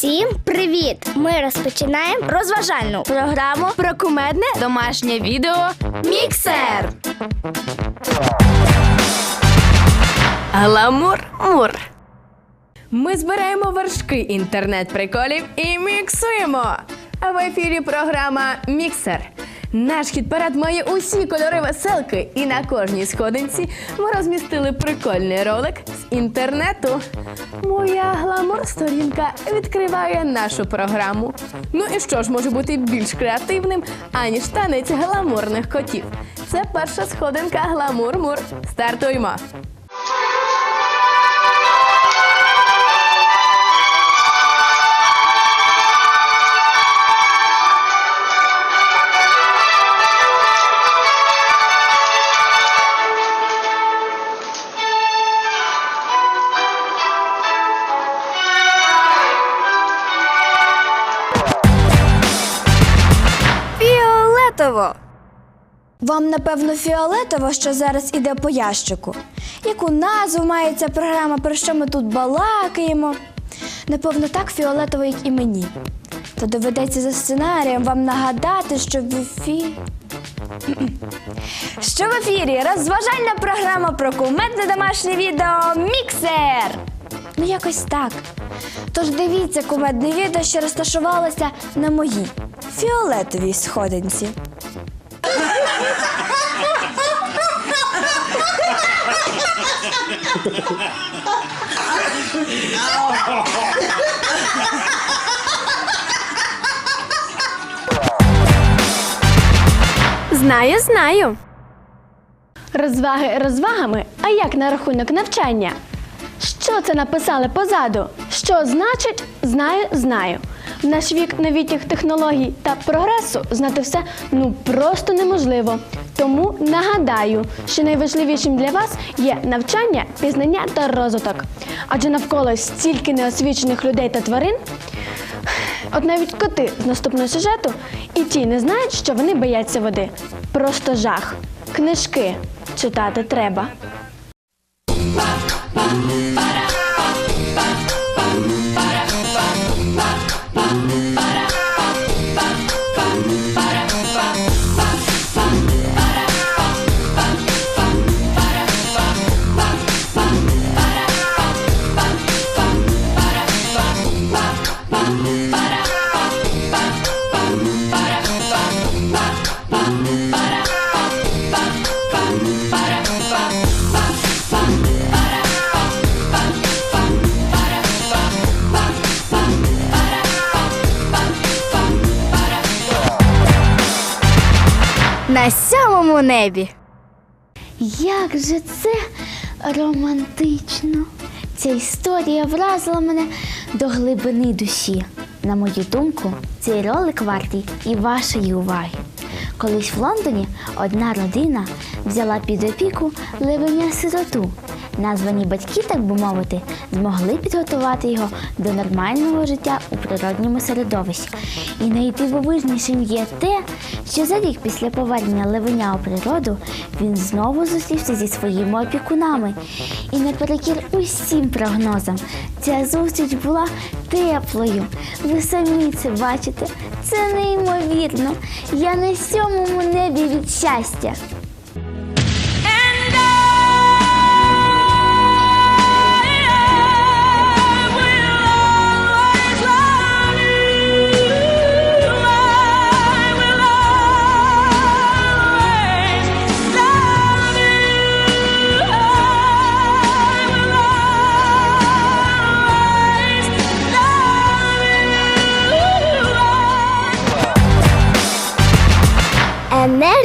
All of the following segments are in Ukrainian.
Всім привіт! Ми розпочинаємо розважальну програму Про кумедне домашнє відео Міксер. Гламур мур. Ми збираємо вершки інтернет-приколів і міксуємо. А в ефірі програма Міксер. Наш хіт-парад має усі кольори веселки, і на кожній сходинці ми розмістили прикольний ролик з інтернету. Моя гламур-сторінка відкриває нашу програму. Ну і що ж може бути більш креативним, аніж танець гламурних котів? Це перша сходинка гламур-мур. Стартуємо! Вам, напевно, фіолетово, що зараз іде по ящику. Яку назву має ця програма, про що ми тут балакаємо? Напевно, так фіолетово, як і мені. То доведеться за сценарієм вам нагадати, що в ефірі. Що в ефірі? Розважальна програма про кумедне домашнє відео Міксер. Ну, якось так. Тож дивіться кумедне відео, що розташувалося на моїй фіолетовій сходинці. Знаю, знаю. Розваги розвагами, а як на рахунок навчання? Що це написали позаду? Що значить знаю, знаю. В наш вік новітніх технологій та прогресу знати все ну просто неможливо. Тому нагадаю, що найважливішим для вас є навчання, пізнання та розвиток. Адже навколо стільки неосвічених людей та тварин. От навіть коти з наступного сюжету і ті не знають, що вони бояться води. Просто жах. Книжки читати треба. На сьомому небі. Як же це романтично! Ця історія вразила мене до глибини душі. На мою думку, цей ролик вартий і вашої уваги. Колись в Лондоні одна родина взяла під опіку левеня сироту. Названі батьки, так би мовити, змогли підготувати його до нормального життя у природньому середовищі. І найдивовижнішим є те, що за рік після повернення левеня у природу він знову зустрівся зі своїми опікунами. І наперекір усім прогнозам ця зустріч була теплою. Ви самі це бачите. Це неймовірно. Я на сьомому небі від щастя.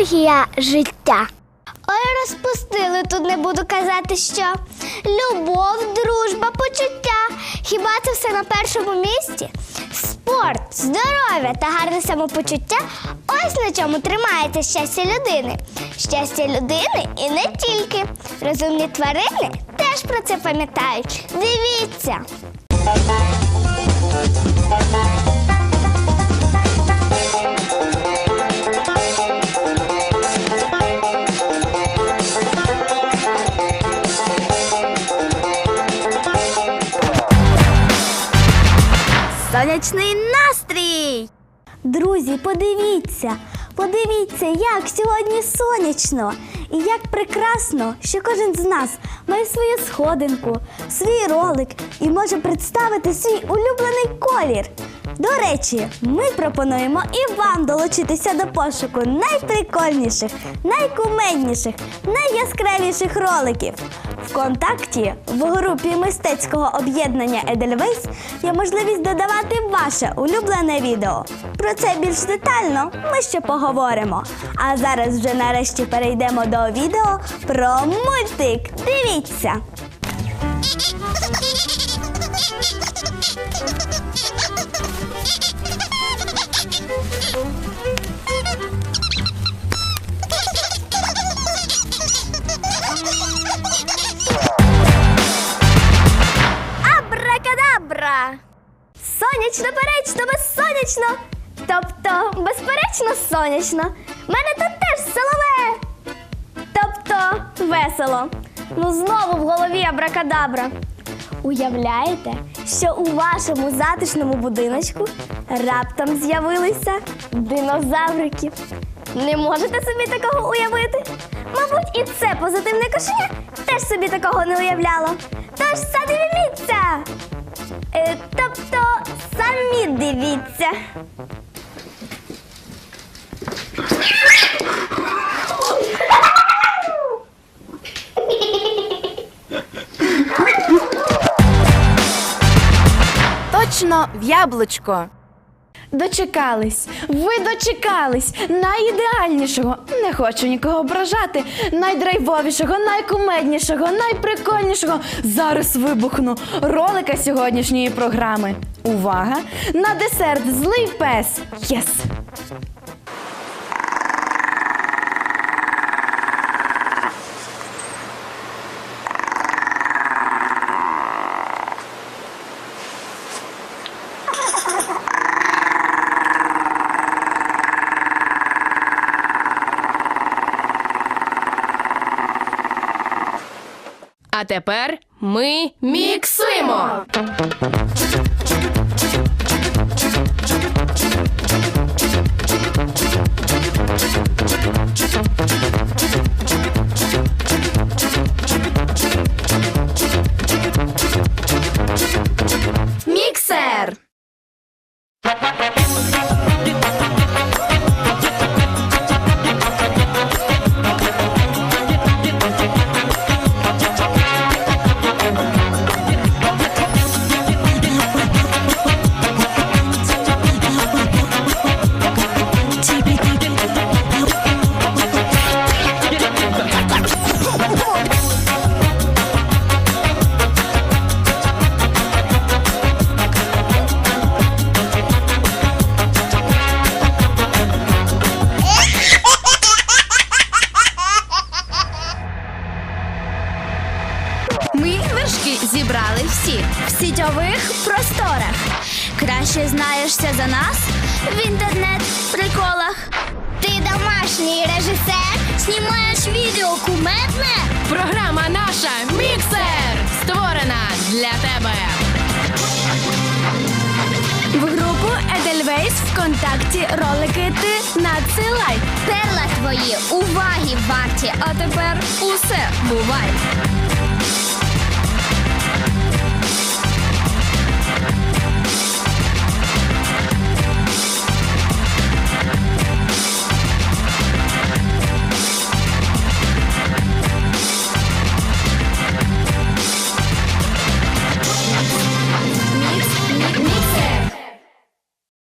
Енергія життя. Ой, розпустили тут не буду казати, що любов, дружба, почуття. Хіба це все на першому місці? Спорт, здоров'я та гарне самопочуття ось на чому тримається щастя людини. Щастя людини і не тільки. Розумні тварини теж про це пам'ятають. Дивіться. Сонячний настрій. Друзі, подивіться, подивіться, як сьогодні сонячно і як прекрасно, що кожен з нас має свою сходинку, свій ролик і може представити свій улюблений колір. До речі, ми пропонуємо і вам долучитися до пошуку найприкольніших, найкумедніших, найяскравіших роликів. Вконтакті в групі мистецького об'єднання Edelweiss є можливість додавати ваше улюблене відео. Про це більш детально ми ще поговоримо. А зараз вже нарешті перейдемо до відео про мультик. Дивіться! Абракадабра! Сонячно, перечно, безсонячно. Тобто, безперечно, сонячно. Мене тут теж силове. Тобто, весело. Ну, знову в голові абракадабра. Уявляєте, що у вашому затишному будиночку раптом з'явилися динозаврики. Не можете собі такого уявити? Мабуть, і це позитивне кошеня теж собі такого не уявляло. Тож задивіться! Е, тобто самі дивіться. Точно в яблучко. Дочекались, ви дочекались найідеальнішого. Не хочу нікого ображати. Найдрайвовішого, найкумеднішого, найприкольнішого. Зараз вибухну ролика сьогоднішньої програми. Увага! На десерт злий пес. Єс! А тепер ми міксуємо. Ми зібрали всі. В сітьових просторах. Краще знаєшся за нас в інтернет-приколах. Ти домашній режисер, знімаєш відео кумедне. Програма наша Міксер створена для тебе. В групу Edelweiss ВКонтакті ролики ти надсилай. Перла твої уваги варті, а тепер усе бувай.